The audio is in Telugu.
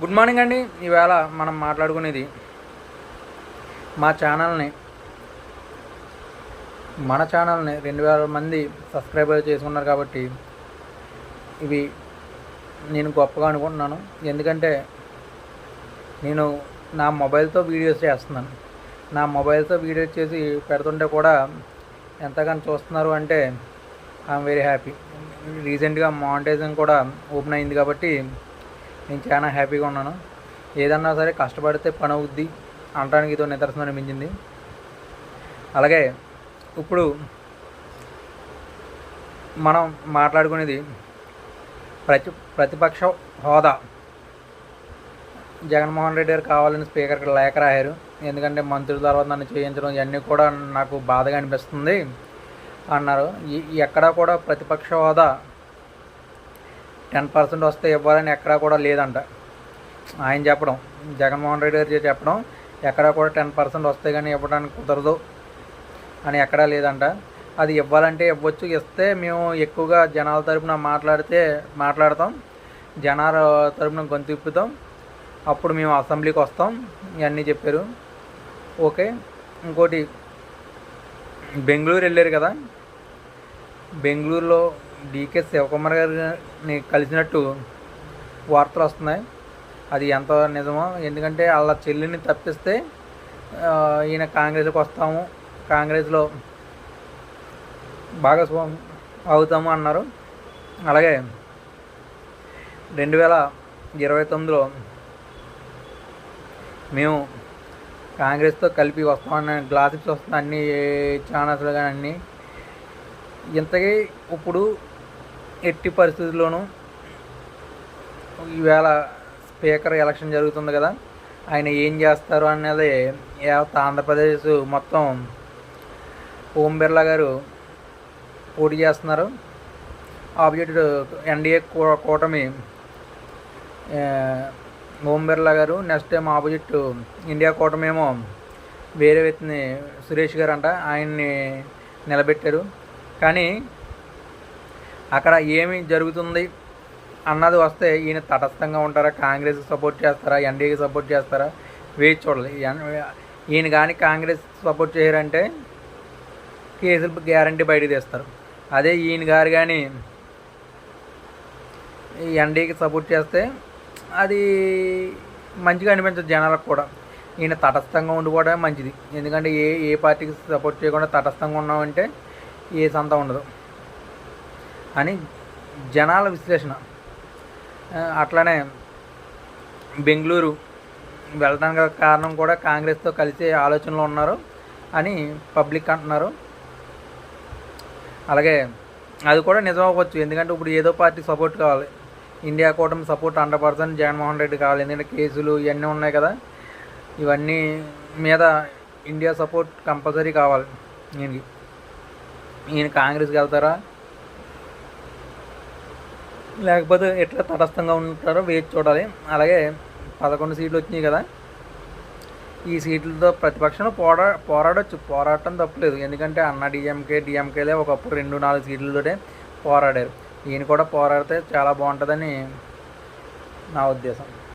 గుడ్ మార్నింగ్ అండి. ఈవేళ మనం మాట్లాడుకునేది మా ఛానల్ని మన ఛానల్ని రెండు వేల మంది సబ్స్క్రైబర్ చేసుకున్నారు కాబట్టి ఇవి నేను గొప్పగా అనుకుంటున్నాను. ఎందుకంటే నేను నా మొబైల్తో వీడియోస్ చేస్తున్నాను. నా మొబైల్తో వీడియోస్ చేసి పెడుతుంటే కూడా ఎంతగానో చూస్తున్నారు అంటే ఐఎమ్ వెరీ హ్యాపీ. రీసెంట్గా మానిటైజింగ్ కూడా ఓపెన్ అయింది కాబట్టి నేను చాలా హ్యాపీగా ఉన్నాను. ఏదన్నా సరే కష్టపడితే పని అవుద్ది అనడానికి ఇదో నిదర్శనం అనిపించింది. అలాగే ఇప్పుడు మనం మాట్లాడుకునేది ప్రతి ప్రతిపక్ష హోదా. జగన్మోహన్ రెడ్డి గారు కావాలని స్పీకర్కి లేఖ రాశారు. ఎందుకంటే మంత్రుల తర్వాత నన్ను చేయించడం ఇవన్నీ కూడా నాకు బాధగా అనిపిస్తుంది అన్నారు. ఈ- ఎక్కడా కూడా ప్రతిపక్ష హోదా టెన్ పర్సెంట్ వస్తే ఇవ్వాలని ఎక్కడా కూడా లేదంట. ఆయన చెప్పడం జగన్మోహన్ రెడ్డి గారు చెప్పడం ఎక్కడా కూడా టెన్ పర్సెంట్ వస్తే కానీ ఇవ్వడానికి కుదరదు అని ఎక్కడా లేదంట. అది ఇవ్వాలంటే ఇవ్వచ్చు ఇస్తే మేము ఎక్కువగా జనాల తరపున మాట్లాడితే మాట్లాడతాం జనాల తరపున గొంతు ఇప్పుతాం అప్పుడు మేము అసెంబ్లీకి వస్తాం ఇవన్నీ చెప్పారు. ఓకే ఇంకోటి బెంగళూరు వెళ్ళారు కదా బెంగళూరులో డీకే శివకుమార్ గారిని కలిసినట్టు వార్తలు వస్తున్నాయి. అది ఎంత నిజమో ఎందుకంటే వాళ్ళ చెల్లిని తప్పిస్తే ఈయన కాంగ్రెస్కి వస్తాము కాంగ్రెస్లో భాగస్వామి అవుతాము అన్నారు. అలాగే రెండు వేల ఇరవై తొమ్మిదిలో మేము కాంగ్రెస్తో కలిపి వస్తామన్న గ్లాసిప్స్ వస్తున్న అన్ని ఛానల్స్లో కానీ అన్నీ ఇంతకీ ఇప్పుడు ఎట్టి పరిస్థితుల్లోనూ ఈవేళ స్పీకర్ ఎలక్షన్ జరుగుతుంది కదా ఆయన ఏం చేస్తారు అనేది యావత్ ఆంధ్రప్రదేశ్ మొత్తం ఓం బిర్లా గారు పోటీ చేస్తున్నారు. ఆపోజిట్ ఎన్డీఏ కూటమి ఓం బిర్లా గారు నెక్స్ట్ టైం ఆపోజిట్ ఇండియా కూటమి ఏమో వేరే వ్యక్తిని సురేష్ గారు అంట ఆయన్ని నిలబెట్టారు. కానీ అక్కడ ఏమి జరుగుతుంది అన్నది వస్తే ఈయన తటస్థంగా ఉంటారా? కాంగ్రెస్కి సపోర్ట్ చేస్తారా? ఎన్డీఏకి సపోర్ట్ చేస్తారా? వేచి చూడాలి ఈయన కానీ కాంగ్రెస్ సపోర్ట్ చేయరంటే కేసులు గ్యారంటీ బయటకు తీస్తారు. అదే ఈయన గారు కానీ ఈ ఎన్డీఏకి సపోర్ట్ చేస్తే అది మంచిగా అనిపించదు జనాలకు కూడా. ఈయన తటస్థంగా ఉండిపోవడమే మంచిది. ఎందుకంటే ఏ ఏ పార్టీకి సపోర్ట్ చేయకుండా తటస్థంగా ఉన్నామంటే ఏ సంత ఉండదు. అని జనాల విశ్లేషణ. అట్లనే అట్లానే బెంగళూరు వెళ్ళడానికి కారణం కూడా కాంగ్రెస్తో కలిసే ఆలోచనలో ఉన్నారు అని పబ్లిక్ అంటున్నారు. అలాగే అది కూడా నిజం అవ్వచ్చు. ఎందుకంటే ఇప్పుడు ఏదో పార్టీ సపోర్ట్ కావాలి. ఇండియా కూటమి support hundred percent Jaganmohan Reddy కావాలి. ఎందుకంటే కేసులు ఇవన్నీ ఉన్నాయి కదా. ఇవన్నీ మీద ఇండియా సపోర్ట్ కంపల్సరీ కావాలి. నేను ఈయన కాంగ్రెస్కి వెళ్తారా? లేకపోతే ఎట్లా తటస్థంగా ఉంటారో వేచి చూడాలి. అలాగే పదకొండు సీట్లు వచ్చినాయి కదా. ఈ సీట్లతో ప్రతిపక్షంలో పోరా పోరాడొచ్చు. పోరాటం తప్పలేదు. ఎందుకంటే అన్న డిఎంకే డిఎంకేలే ఒకప్పుడు రెండు నాలుగు సీట్లతోటే పోరాడారు. ఈయన కూడా పోరాడితే చాలా బాగుంటుందని నా ఉద్దేశం.